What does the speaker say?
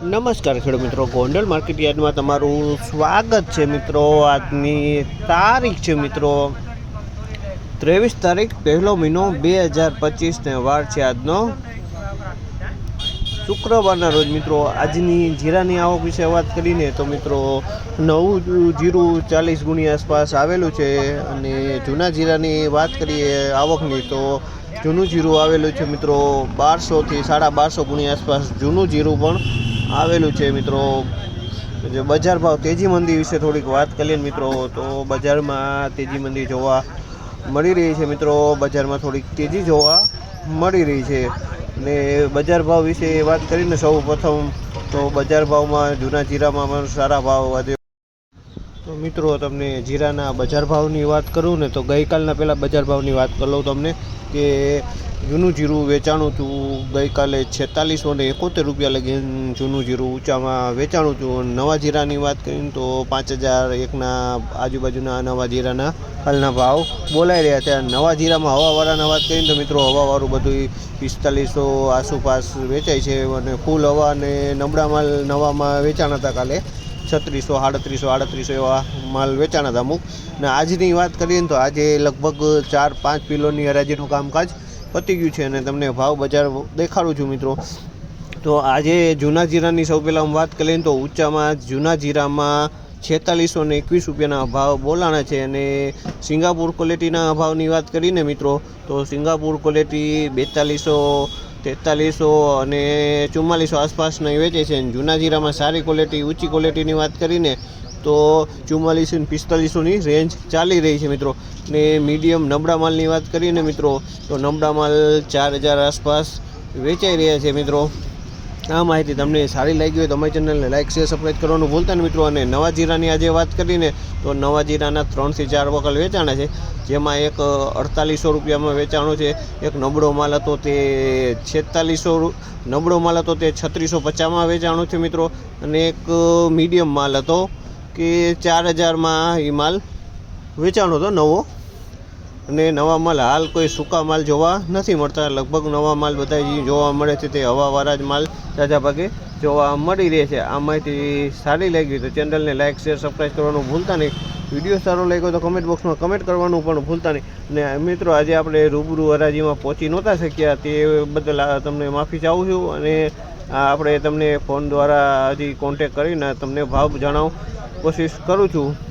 નમસ્કાર ખેડૂત મિત્રો, ગોંડલ માર્કેટ યાર્ડમાં તમારું સ્વાગત છે મિત્રો. આજની તારીખ છે મિત્રો ત્રેવીસ તારીખ, પહેલો મહિનો બે હજાર પચીસને વાર છે આજનો શુક્રવારના રોજ મિત્રો. આજની જીરાની આવક વિશે વાત કરીને તો મિત્રો, નવું જીરું ચાલીસ ગુણી આસપાસ આવેલું છે અને જૂના જીરાની વાત કરીએ આવકની તો જૂનું જીરું આવેલું છે મિત્રો બારસોથી સાડા બારસો ગુણી આસપાસ જૂનું જીરું પણ આવેલું છે મિત્રો. જે બજાર ભાવ તેજી મંદી વિશે થોડીક વાત કરીએ ને મિત્રો, તો બજારમાં તેજી મંદી જોવા મળી રહી છે મિત્રો. બજારમાં થોડીક તેજી જોવા મળી રહી છે. ને બજાર ભાવ વિશે વાત કરીને સૌ પ્રથમ તો બજાર ભાવમાં જૂના જીરામાં પણ સારા ભાવ આજે તો મિત્રો, તમને જીરાના બજાર ભાવની વાત કરું ને, તો ગઈકાલના પહેલાં બજાર ભાવની વાત કરી લઉં તમને. કે જૂનું જીરું વેચાણું હતું, ગઈકાલે છેતાલીસો ને એકોતેર રૂપિયા લગી જૂનું જીરું ઊંચામાં વેચાણું હતું. નવા જીરાની વાત કરીને તો પાંચ હજાર એકના આજુબાજુના નવા જીરાના હાલના ભાવ બોલાઈ રહ્યા છે. નવા જીરામાં હવાવાળાના વાત કરીને તો મિત્રો હવાવાળું બધું પિસ્તાલીસો આસુપાસ વેચાય છે. અને ફૂલ હવા અને નબળા માલ નવામાં વેચાણ હતા કાલે. છત્રીસો, સાડત્રીસો, આડત્રીસો એવા માલ વેચાણા હતા અમુક. ને આજની વાત કરીએ ને તો આજે લગભગ ચાર, પાંચ કિલોની હરાજીનું કામકાજ પતી ગયું છે અને તમને ભાવ બજાર દેખાડું છું મિત્રો. તો આજે જૂના જીરાની સૌ પહેલાં વાત કરીએ ને તો ઊંચામાં જૂના જીરામાં છેતાલીસો ને એકવીસ રૂપિયાના ભાવ બોલાણા છે અને સિંગાપુર ક્વોલિટીના ભાવની વાત કરીને મિત્રો, તો સિંગાપુર ક્વોલિટી બેતાલીસો તેતાલીસો અને ચુમ્માલીસો આસપાસના વેચે છે. અને જૂના જીરામાં સારી ક્વોલિટી ઊંચી ક્વોલિટીની વાત કરીને તો ચુમ્માલીસો ને પિસ્તાલીસોની રેન્જ ચાલી રહી છે મિત્રો. ને મીડિયમ નબળા માલની વાત કરીએ મિત્રો, તો નબળા માલ ચાર હજાર આસપાસ વેચાઈ રહ્યા છે મિત્રો. આ માહિતી તમને સારી લાગી હોય તો અમારી ચેનલને લાઇક શેર સબસ્ક્રાઈબ કરવાનું ભૂલતા ને મિત્રો. અને નવા જીરાની આજે વાત કરીને તો નવા જીરાના ત્રણથી ચાર વકલ વેચાણા છે, જેમાં એક અડતાલીસો રૂપિયામાં વેચાણો છે, એક નબળો માલ હતો તે છેતાલીસો નબળો માલ હતો તે છત્રીસો પચાસમાં વેચાણો છે મિત્રો. અને એક મીડિયમ માલ હતો કે ચાર હજારમાં એ માલ વેચાણો હતો નવો. અને નવા માલ, હાલ કોઈ સૂકા માલ જોવા નથી મળતા. લગભગ નવા માલ બધા જે જોવા મળે છે તે હવાવાળા જ માલ તાજા ભાગે જોવા મળી રહે છે. આ માહિતી સારી લાગી તો ચેનલને લાઇક શેર સબસ્ક્રાઈબ કરવાનું ભૂલતા નહીં. વીડિયો સારો લાગ્યો તો કમેન્ટ બોક્સમાં કમેન્ટ કરવાનું પણ ભૂલતા નહીં. અને મિત્રો, આજે આપણે રૂબરૂ હરાજીમાં પહોંચી નહોતા શક્યા તે બદલ તમને માફી ચાહું છું અને આપણે તમને ફોન દ્વારા હજી કોન્ટેક કરીને તમને ભાવ જણાવ કોશિશ કરું છું.